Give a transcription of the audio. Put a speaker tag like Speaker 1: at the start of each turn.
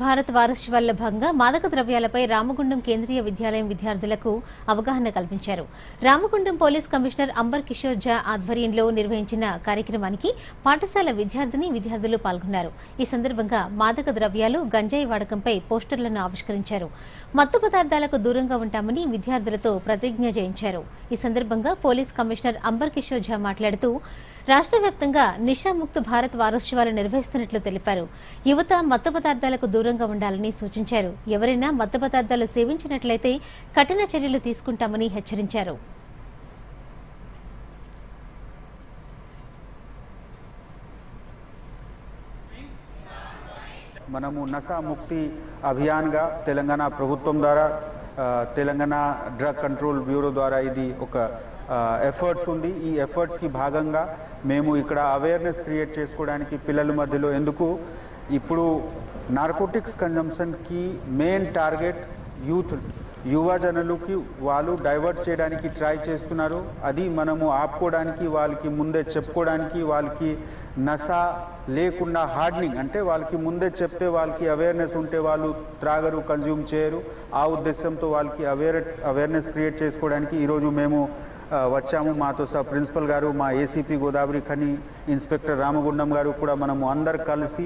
Speaker 1: భారత్ వారోత్సవాల్లో భాగంగా మాదక ద్రవ్యాలపై రామగుండం కేంద్రీయ విద్యాలయం విద్యార్థులకు అవగాహన కల్పించారు. రామగుండం పోలీస్ కమిషనర్ అంబర్ కిషోర్ జా ఆధ్వర్యంలో నిర్వహించిన కార్యక్రమానికి పాఠశాల విద్యార్థిని విద్యార్థులు పాల్గొన్నారు. ఈ సందర్భంగా మాదక ద్రవ్యాలు గంజాయి వాడకంపై పోస్టర్లను ఆవిష్కరించారు. మత్తు పదార్థాలకు దూరంగా ఉంటామని విద్యార్థులతో ప్రతిజ్ఞ చేయించారు. ఈ సందర్భంగా పోలీస్ కమిషనర్ అంబర్ కిషోర్ ఝా మాట్లాడుతూ రాష్ట్ర వ్యాప్తంగా నిషాముక్త భారత్ వారోత్సవాలు నిర్వహిస్తున్నట్లు తెలిపారు. యువత మత్తు పదార్థాలకు దూరంగా ఉండాలని సూచించారు. ఎవరైనా మత్తు పదార్థాలు సేవించినట్లయితే కఠిన చర్యలు తీసుకుంటామని హెచ్చరించారు.
Speaker 2: మనము నశా ముక్తి అభియాన్గా తెలంగాణ ప్రభుత్వం ద్వారా తెలంగాణ డ్రగ్ కంట్రోల్ బ్యూరో ద్వారా ఇది ఒక ఎఫర్ట్స్ ఉంది. ఈ ఎఫర్ట్స్కి భాగంగా మేము ఇక్కడ అవేర్నెస్ క్రియేట్ చేసుకోవడానికి పిల్లల మధ్యలో ఎందుకు ఇప్పుడు నార్కోటిక్స్ కన్జంప్షన్కి మెయిన్ టార్గెట్ యూత్ యువజనులకి వాళ్ళు డైవర్ట్ చేయడానికి ట్రై చేస్తున్నారు. అది మనము ఆపుకోవడానికి వాళ్ళకి ముందే చెప్పుకోవడానికి వాళ్ళకి నశ లేకుండా హార్డనింగ్ అంటే వాళ్ళకి ముందే చెప్తే వాళ్ళకి అవేర్నెస్ ఉంటే వాళ్ళు త్రాగరు కన్జ్యూమ్ చేయరు. ఆ ఉద్దేశంతో వాళ్ళకి అవేర్ అవేర్నెస్ క్రియేట్ చేసుకోవడానికి ఈరోజు మేము వచ్చాము. మాతో సహా ప్రిన్సిపల్ గారు మా ACP Godavarikhani inspector Ramagundam గారు కూడా మనము అందరు కలిసి